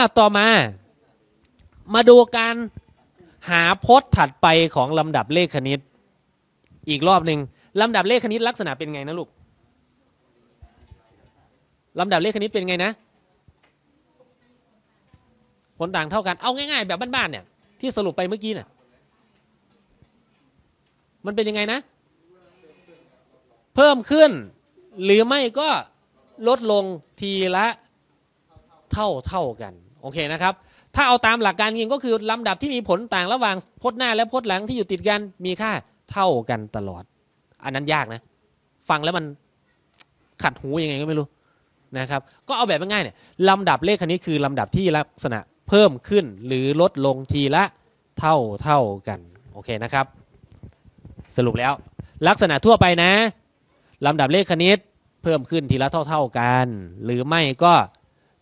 อะต่อมา มาดูการหาพจน์ถัดไปของลำดับเลขคณิต อีกรอบหนึ่งลำดับเลขคณิตลักษณะเป็นไงนะลูกลำดับเลขคณิตเป็นไงนะผลต่างเท่ากันเอาง่าย ๆ แบบบ้านๆเนี่ยที่สรุปไปเมื่อกี้เนี่ยมันเป็นยังไงนะ เพิ่มขึ้น หรือไม่ก็ลดลงทีละเท่าเท่ากัน โอเคนะครับ ถ้าเอาตามหลักการจริงก็คือลำดับที่มีผลต่างระหว่างพจน์หน้าและพจน์หลังที่อยู่ติดกันมีค่าเท่ากันตลอด อันนั้นยากนะ ฟังแล้วมันขัดหูยังไงก็ไม่รู้นะครับ ก็เอาแบบง่ายๆเนี่ยลำดับเลขคณิตคือลำดับที่ลักษณะเพิ่มขึ้นหรือลดลงทีละเท่าเท่ากัน โอเคนะครับ สรุปแล้ว ลักษณะทั่วไปนะลำดับเลขคณิตเพิ่มขึ้นทีละเท่าเท่ากัน หรือไม่ก็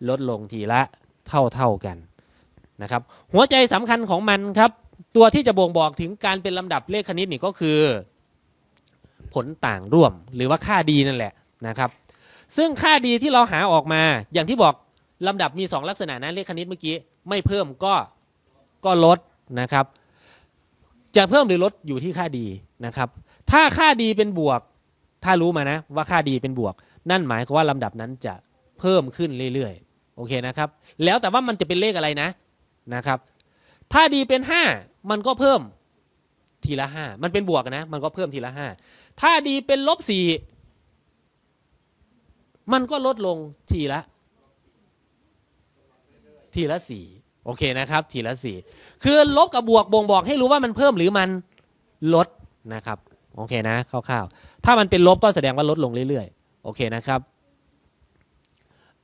ลดลงทีละ เท่าเท่ากันนะครับหัวใจสำคัญของมันครับ ตัวที่จะบ่งบอกถึงการเป็นลำดับเลขคณิตนี่ก็คือ ผลต่างร่วมหรือว่าค่าดีนั่นแหละนะครับซึ่งค่าดีที่เราหาออกมา อย่างที่บอกลำดับมี 2 ลักษณะนะเลขคณิตเมื่อกี้ไม่เพิ่มก็ก็ลดนะครับ จะเพิ่มหรือลดอยู่ที่ค่าดีนะครับ ถ้าค่าดีเป็นบวก ถ้ารู้มานะว่าค่าดีเป็นบวก นั่นหมายความว่าลำดับนั้นจะเพิ่มขึ้นเรื่อยๆ โอเคนะครับ แล้วแต่ว่ามันจะเป็นเลขอะไรนะนะครับ ถ้าดีเป็น 5 มันก็เพิ่มทีละ 5 มันเป็นบวกนะ มันก็เพิ่มทีละ 5 ถ้าดีเป็นลบ4มันก็ลดลงทีละ ทีละสี่โอเคนะครับ ทีละสี่คือลบกับบวกบ่งบอกให้รู้ว่ามันเพิ่มหรือมันลดนะครับโอเคนะคร่าวๆ ถ้ามันเป็นลบก็แสดงว่าลดลงเรื่อยๆ โอเคนะครับ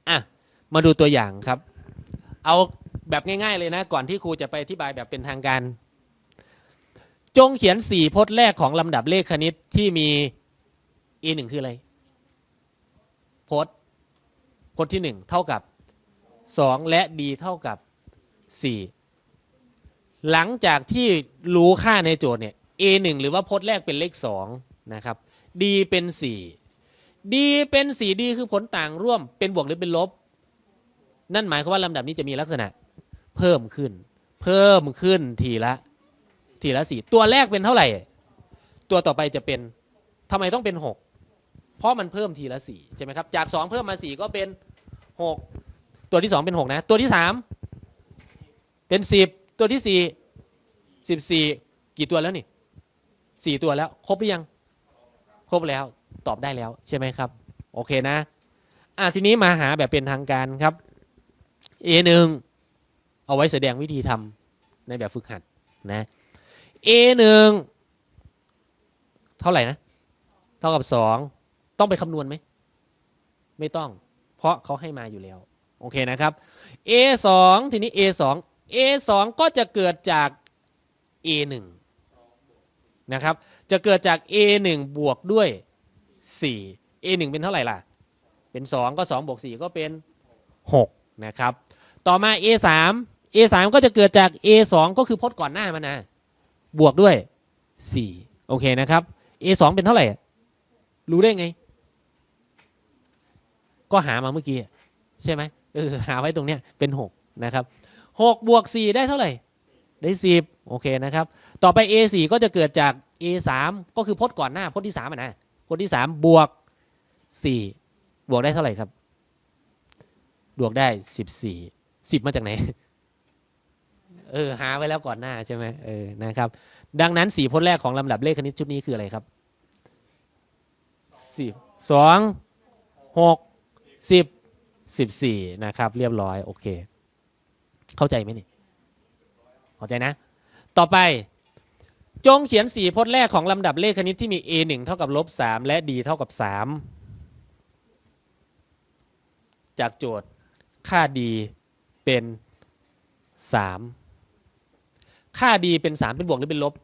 อะ มาดูตัวอย่างครับ เอาแบบง่ายๆเลยนะ ก่อนที่ครูจะไปอธิบายแบบเป็นทางการ จงเขียนสี่พจน์แรกของลำดับเลขคณิตที่มี e หนึ่งคืออะไร พจน์พจน์ที่หนึ่งเท่ากับสองและ d เท่ากับสี่หลังจากที่รู้ค่าในโจทย์เนี่ย a หนึ่งหรือว่าพจน์แรกเป็นเลขสองนะครับ d เป็นสี่ d เป็นสี่ d คือผลต่างร่วมเป็นบวกหรือเป็นลบ นั่นหมายความว่าลำดับนี้จะมีลักษณะเพิ่มขึ้น เพิ่มขึ้นทีละ ทีละสี่ตัวแรกเป็นเท่าไหร่ ตัวต่อไปจะเป็นทำไมต้องเป็นหกเพราะมันเพิ่มทีละสี่ใช่ไหมครับ จากสองเพิ่มมาสี่ก็เป็นหกตัวที่สองเป็นหกนะ ตัวที่สามเป็นสิบตัวที่สี่สิบสี่กี่ตัวแล้วนี่สี่ตัวแล้ว ครบหรือยัง ครบแล้วตอบได้แล้วใช่ไหมครับ โอเคนะอะทีนี้มาหาแบบเป็นทางการครับ A หนึ่งเอาไว้แสดงวิธีทำในแบบฝึกหัดนะ A หนึ่งเท่าไหร่นะ เท่ากับสองต้องไปคำนวณไหม ไม่ต้อง เพราะเขาให้มาอยู่แล้ว โอเคนะครับ A 2 ทีนี้ A 2 A 2 ก็จะเกิดจาก A 1 นะครับ จะเกิดจาก A 1 บวกด้วย 4 A 1 เป็นเท่าไหร่ล่ะ เป็น 2 ก็2บวก4ก็เป็น 6 นะครับ ต่อมา A 3 A 3 ก็จะเกิดจาก A 2 ก็คือพจน์ก่อนหน้ามันนะบวกด้วย 4 โอเคนะครับ A 2 เป็นเท่าไหร่ รู้ได้ไง ก็หามาเมื่อกี้ ใช่ไหมเออหาไว้ตรงเนี้ยเป็นหกนะครับหกบวกสี่ได้เท่าไหร่ ได้สิบโอเคนะครับ ต่อไป a สี่ก็จะเกิดจาก a สามก็คือพจน์ก่อนหน้าพจน์ที่สามนะพจน์ที่สามบวกสี่บวกได้เท่าไหร่ครับ บวกได้สิบ สิบมาจากไหน เออ หาไว้แล้วก่อนหน้าใช่ไหมเออนะครับ ดังนั้นสี่พจน์แรกของลำดับเลขคณิตชุดนี้คืออะไรครับสิบสองหกสิบสิบสี่นะครับ เรียบร้อยโอเค เข้าใจไหมนี่เข้าใจนะ ต่อไปจงเขียนสี่พจน์แรกของลำดับเลขคณิตที่มี a 1เท่ากับลบ3และ d เท่ากับ 3 จากโจทย์ค่า d เป็น 3 ค่า d เป็น 3 เป็นบวกหรือเป็นลบ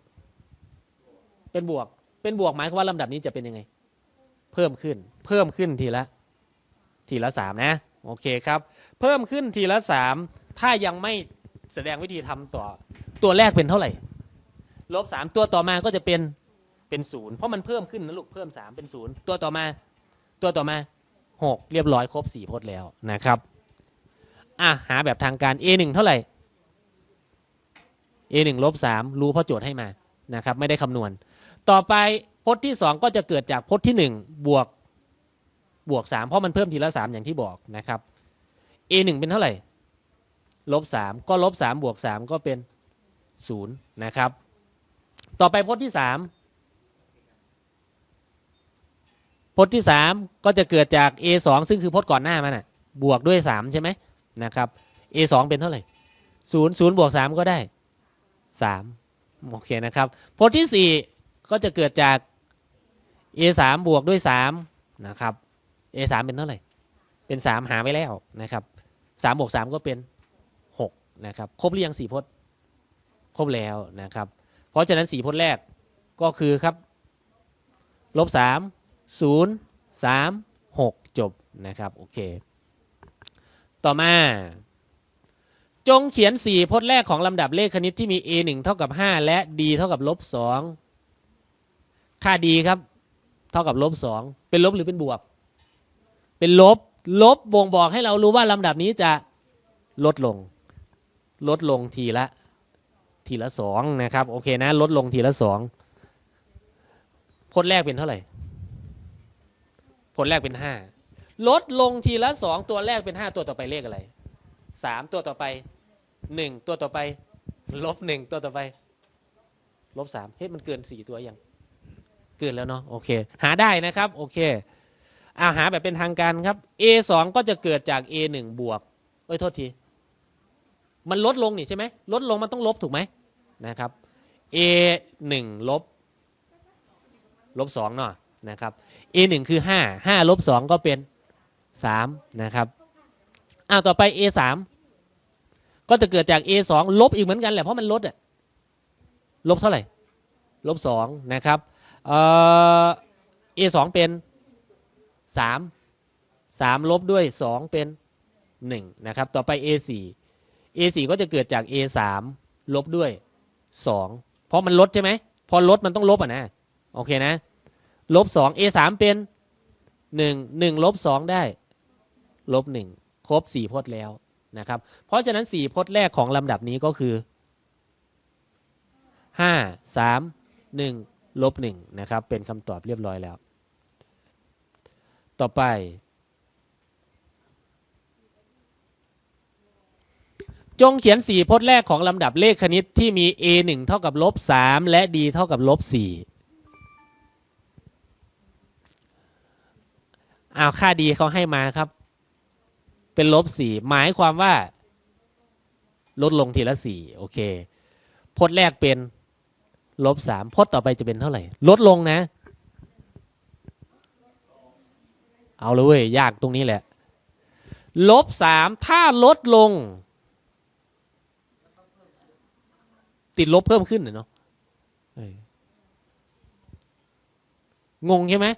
เป็นบวก เป็นบวกหมายความว่าลำดับนี้จะเป็นยังไง เพิ่มขึ้น เพิ่มขึ้นทีละ ทีละสามนะ โอเคครับ เพิ่มขึ้นทีละสามถ้ายังไม่แสดงวิธีทำต่อ ตัวแรกเป็นเท่าไหร่ ลบสามตัวต่อมาก็จะเป็นเป็นศูนย์เพราะมันเพิ่มขึ้นนะลูกเพิ่มสามเป็นศูนย์ตัวต่อมา ตัวต่อมาหกเรียบร้อยครบสี่พจน์แล้วนะครับ อะหาแบบทางการ a 1เท่าไหร่ a 1ลบ3รู้เพราะโจทย์ให้มานะครับไม่ได้คำนวณ ต่อไปพจน์ที่ 2 ก็จะเกิดจากพจน์ที่ 1 บวกบวก 3 เพราะมันเพิ่มทีละ 3 อย่างที่บอกนะครับ a 1เป็นเท่าไหร่ลบ3ก็ลบ3บวก 3 ก็เป็น 0 นะครับ ต่อไปพจน์ที่ 3 พจน์ที่ 3 ก็จะเกิดจาก a 2ซึ่งคือพจน์ก่อนหน้ามันน่ะบวกด้วย 3 ใช่ไหม นะครับ a 2เป็นเท่าไหร่0 0บวก3ก็ได้3โอเคนะครับโพจน์ที่ 4 ก็จะเกิดจาก a 3บวกด้วย3นะครับ a 3เป็นเท่าไหร่ เป็น 3 หาไว้แล้วนะครับ3บวก3ก็เป็น6นะครับ ครบหรือยัง4พจน์ ครบแล้วนะครับ เพราะฉะนั้น4พจน์แรกก็คือครับลบ3 0 3 6 จบนะครับ โอเค ต่อมา จงเขียน 4 พจน์แรกของลำดับเลขคณิตที่มี a 1เท่ากับ 5 และ d เท่ากับลบ2ค่า d ครับ เท่ากับลบ2เป็นลบหรือเป็นบวก เป็นลบ ลบบ่งบอกให้เรารู้ว่าลำดับนี้จะลดลง ลดลงทีละ ทีละสองนะครับ โอเคนะ ลดลงทีละสองพจน์แรกเป็นเท่าไหร่ ผลแรกเป็นห้า ลดลงทีละสองตัวแรกเป็นห้าตัวต่อไปเลขอะไรสามตัวต่อไปหนึ่งตัวต่อไป ลบหนึ่งตัวต่อไป ลบสามเฮ้ยมันเกินสี่ตัวยัง เกินแล้วเนาะโอเค หาได้นะครับ โอเคอาหาแบบเป็นทางการครับ a สองก็จะเกิดจาก a หนึ่งบวกเอ้ยโทษที มันลดลงนี่ใช่ไหมลดลงมันต้องลบถูกไหมนะครับ a หนึ่งลบลบสองเนาะนะครับ a หนึ่งคือห้าห้าลบสองก็เป็น สามนะครับอ้าวต่อไป a สามก็จะเกิดจาก a สองลบอีกเหมือนกันแหละเพราะมันลดอะลบเท่าไหร่ลบสองนะครับเอ่อ a สองเป็นสามสามลบด้วยสองเป็นหนึ่งนะครับ ต่อไป a สี่ a สี่ก็จะเกิดจาก a สามลบด้วยสองเพราะมันลดใช่ไหมพอลดมันต้องลบอะนะโอเคนะลบสอง a สามเป็นหนึ่งหนึ่งลบสองได้ ลบหนึ่งครบสี่พจน์แล้วนะครับ เพราะฉะนั้นสี่พจน์แรกของลำดับนี้ก็คือห้าสามหนึ่งลบหนึ่งนะครับ เป็นคำตอบเรียบร้อยแล้ว ต่อไป จงเขียนสี่พจน์แรกของลำดับเลขคณิตที่มี a 1เท่ากับลบ3และ d เท่ากับลบ4อ้าวค่าดีเขาให้มาครับ เป็นลบสี่หมายความว่า ลดลงทีละสี่โอเคพจน์แรกเป็นลบสามพจน์ต่อไปจะเป็นเท่าไหร่ ลดลงนะ เอาเลยเว้ยยากตรงนี้แหละลบสามถ้าลดลง ติดลบเพิ่มขึ้นเนาะงงใช่ไหม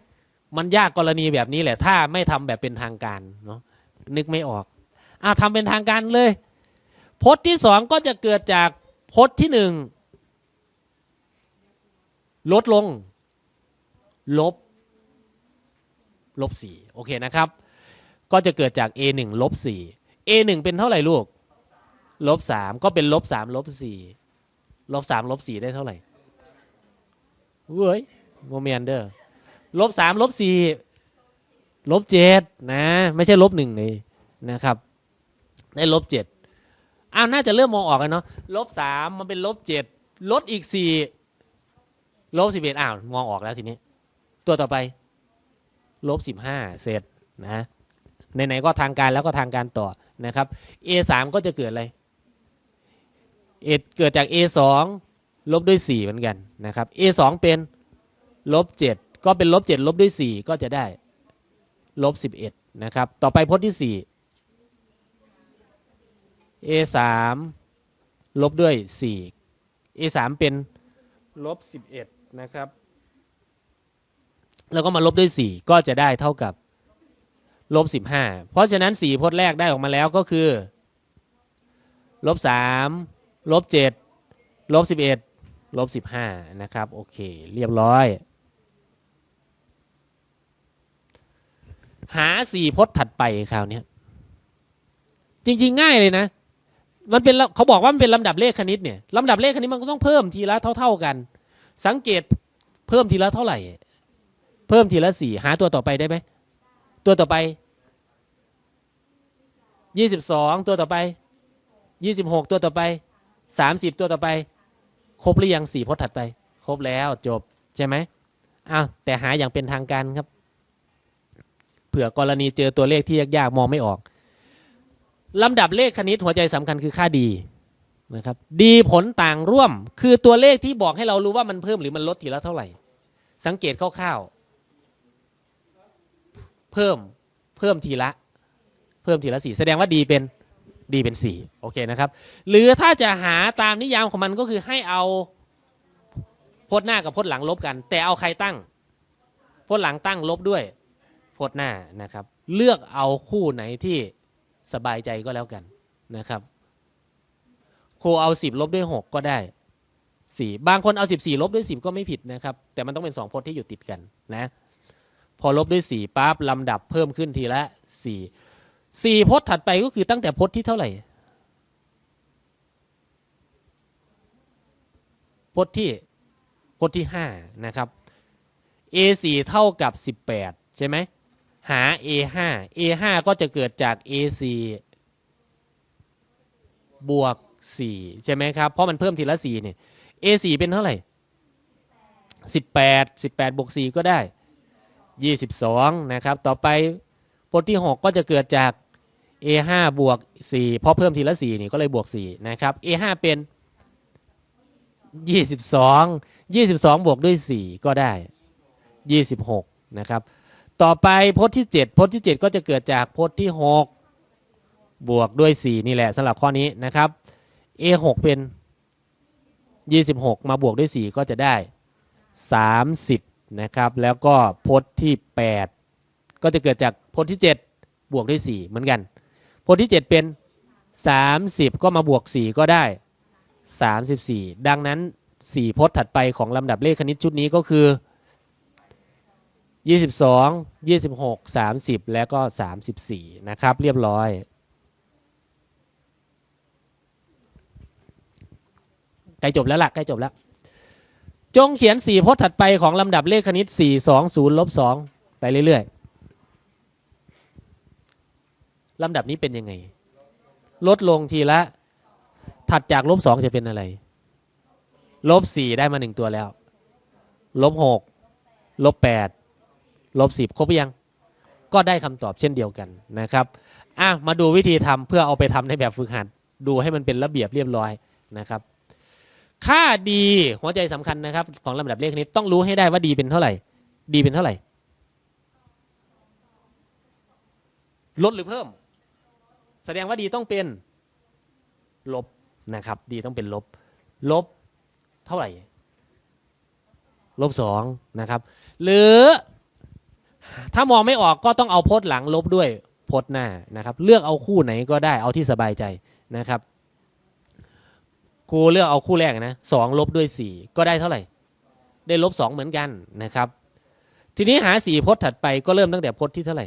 มันยากกรณีแบบนี้แหละ ถ้าไม่ทำแบบเป็นทางการเนาะ นึกไม่ออกอ่าทำเป็นทางการเลย พจน์ที่สองก็จะเกิดจากพจน์ที่หนึ่งลดลง ลบ ลบสี่โอเคนะครับ ก็จะเกิดจาก a หนึ่งลบสี่ a หนึ่งเป็นเท่าไหร่ลูก ลบสามก็เป็นลบสามลบสี่ลบสามลบสี่ได้เท่าไหร่เว้ยโมเมนเดอร์ลบสามลบสี่ ลบเจ็ดนะ ไม่ใช่ลบหนึ่งเลยนะครับ ได้ลบเจ็ดอ้าวน่าจะเริ่มมองออกกันเนาะลบสามมันเป็นลบเจ็ดลดอีกสี่ลบสิบเอ็ดอ้าวมองออกแล้วทีนี้ ตัวต่อไปลบสิบห้าเสร็จนะไหนๆก็ทางการแล้วก็ทางการต่อนะครับ a สามก็จะเกิดอะไร a เกิดจาก a สองลบด้วยสี่เหมือนกันนะครับ a สองเป็นลบเจ็ดก็เป็นลบเจ็ดลบด้วยสี่ก็จะได้ ลบสิบเอ็ดนะครับ ต่อไปพจน์ที่สี่ a สามลบด้วยสี่ a สามเป็นลบสิบเอ็ดนะครับ แล้วก็มาลบด้วยสี่ก็จะได้เท่ากับลบสิบห้าเพราะฉะนั้นสี่พจน์แรกได้ออกมาแล้วก็คือลบสามลบเจ็ดลบสิบเอ็ดลบสิบห้านะครับ โอเค เรียบร้อย หาสี่พจน์ถัดไปคราวนี้จริง ๆ ง่ายเลยนะ มันเป็นเขาบอกว่ามันเป็นลำดับเลขคณิตเนี่ยลำดับเลขคณิตมันก็ต้องเพิ่มทีละเท่า ๆกัน สังเกตเพิ่มทีละเท่าไหร่ เพิ่มทีละสี่หาตัวต่อไปได้ไหมตัวต่อไปยี่สิบสองตัวต่อไปยี่สิบหกตัวต่อไปสามสิบตัวต่อไป ครบหรือยังสี่พจน์ถัดไป ครบแล้วจบใช่ไหมอ้าวแต่หาอย่างเป็นทางการครับ เผื่อกรณีเจอตัวเลขที่ยากๆมองไม่ออกลำดับเลขคณิตหัวใจสำคัญคือค่าดีนะครับดีผลต่างร่วมคือตัวเลขที่บอกให้เรารู้ว่ามันเพิ่มหรือมันลดทีละเท่าไหร่ สังเกตคร่าวๆเพิ่มเพิ่มทีละ เพิ่มทีละสี่แสดงว่าดีเป็นดีเป็นสี่โอเคนะครับ หรือถ้าจะหาตามนิยามของมันก็คือให้เอาพจน์หน้ากับพจน์หลังลบกัน แต่เอาใครตั้งพจน์หลังตั้งลบด้วย พจน์หน้านะครับ เลือกเอาคู่ไหนที่สบายใจก็แล้วกันนะครับครูเอาสิบลบด้วยหกก็ได้สี่บางคนเอาสิบสี่ลบด้วยสิบก็ไม่ผิดนะครับ แต่มันต้องเป็นสองพจน์ที่อยู่ติดกันนะ พอลบด้วยสี่ปั๊บลำดับเพิ่มขึ้นทีละสี่พจน์ถัดไปก็คือตั้งแต่พจน์ที่เท่าไหร่ พจน์ที่พจน์ที่ห้านะครับ a สี่เท่ากับสิบแปดใช่ไหม หา a ห้า a ห้าก็จะเกิดจาก a สี่บวกสี่ใช่ไหมครับ เพราะมันเพิ่มทีละสี่เนี่ย a สี่เป็นเท่าไหร่สิบแปดสิบแปดบวกสี่ก็ได้ยี่สิบสองนะครับ ต่อไปพจน์ที่หกก็จะเกิดจาก a ห้าบวกสี่เพราะเพิ่มทีละสี่นี่ก็เลยบวกสี่นะครับ a ห้าเป็นยี่สิบสองยี่สิบสองบวกด้วยสี่ก็ได้ยี่สิบหกนะครับ ต่อไปพจน์ที่ 7พจน์ที่ 7 ก็จะเกิดจากพจน์ที่ 6 บวกด้วย 4 นี่แหละสำหรับข้อนี้นะครับ a 6เป็น 26 มาบวกด้วย 4 ก็จะได้ 30 นะครับ แล้วก็พจน์ที่ 8 ก็จะเกิดจากพจน์ที่ 7 บวกด้วย 4 เหมือนกัน พจน์ที่ 7 เป็น 30 ก็มาบวก 4 ก็ได้ 34 ดังนั้น 4 พจน์ถัดไปของลำดับเลขคณิตชุดนี้ก็คือ 22 26 30 และก็ 34 นะครับ เรียบร้อย ใกล้จบแล้วล่ะ ใกล้จบแล้ว จงเขียน 4พจน์ถัดไปของลำดับเลขคณิต 4 2 0ลบ2ไปเรื่อยๆลำดับนี้เป็นยังไง ลดลงทีละ ถัดจากลบ2จะเป็นอะไร ลบ4ได้มา 1 ตัวแล้ว ลบ6ลบ8 ลบสิบครบหรือยัง ก็ได้คำตอบเช่นเดียวกันนะครับอะมาดูวิธีทำเพื่อเอาไปทำในแบบฝึกหัด ดูให้มันเป็นระเบียบเรียบร้อยนะครับ ค่าดีหัวใจสำคัญนะครับ ของลำดับเลขนี้ต้องรู้ให้ได้ว่าดีเป็นเท่าไหร่ ดีเป็นเท่าไหร่ ลดหรือเพิ่ม แสดงว่าดีต้องเป็นลบนะครับ ดีต้องเป็นลบ ลบเท่าไหร่ ลบสองนะครับ หรือ ถ้ามองไม่ออกก็ต้องเอาพจน์หลังลบด้วยพจน์หน้านะครับ เลือกเอาคู่ไหนก็ได้เอาที่สบายใจนะครับครูเลือกเอาคู่แรกนะสองลบด้วยสี่ก็ได้เท่าไหร่ ได้ลบสองเหมือนกันนะครับ ทีนี้หาสี่พจน์ถัดไปก็เริ่มตั้งแต่พจน์ที่เท่าไหร่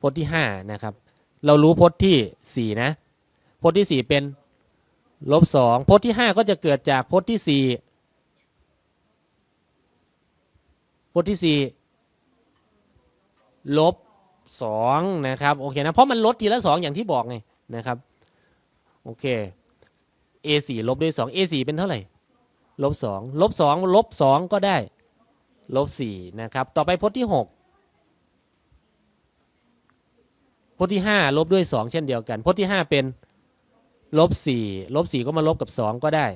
พจน์ที่ห้านะครับ เรารู้พจน์ที่สี่นะพจน์ที่สี่เป็นลบสองพจน์ที่ห้าก็จะเกิดจากพจน์ที่สี่พจน์ที่สี่ ลบสองนะครับโอเคนะเพราะมันลดทีละสองอย่างที่บอกไงนะครับโอเค a สี่ลบด้วยสอง a สี่เป็นเท่าไหร่ลบสองลบสองลบสองก็ได้ลบสี่นะครับต่อไปพจน์ที่หกพจน์ที่ห้าลบด้วยสองเช่นเดียวกันพจน์ที่ห้าเป็นลบสี่ลบสี่ก็มาลบกับสองก็ได้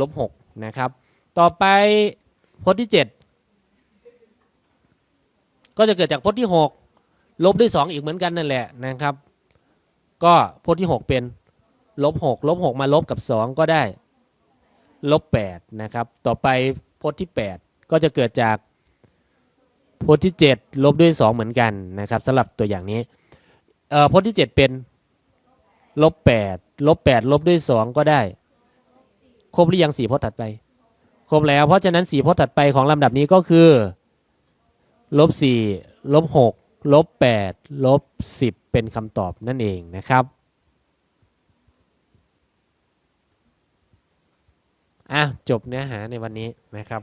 ลบหกนะครับต่อไปพจน์ที่เจ็ด ก็จะเกิดจากพจน์ที่6ลบด้วย2อีกเหมือนกันนั่นแหละนะครับ ก็พจน์ที่6เป็นลบ6ลบ6มาลบกับ2ก็ได้ลบ8นะครับ ต่อไปพจน์ที่8ก็จะเกิดจากพจน์ที่7ลบด้วย2เหมือนกันนะครับสำหรับตัวอย่างนี้เอ่อพจน์ที่7เป็นลบ8ลบ8ลบด้วย2ก็ได้ ครบหรือยังสี่พจน์ถัดไป ครบแล้วเพราะฉะนั้นสี่พจน์ถัดไปของลำดับนี้ก็คือ ลบสี่ลบหกลบแปดลบสิบเป็นคำตอบนั่นเองนะครับอะจบเนื้อหาในวันนี้นะครับ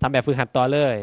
ทำแบบฝึกหัดต่อเลย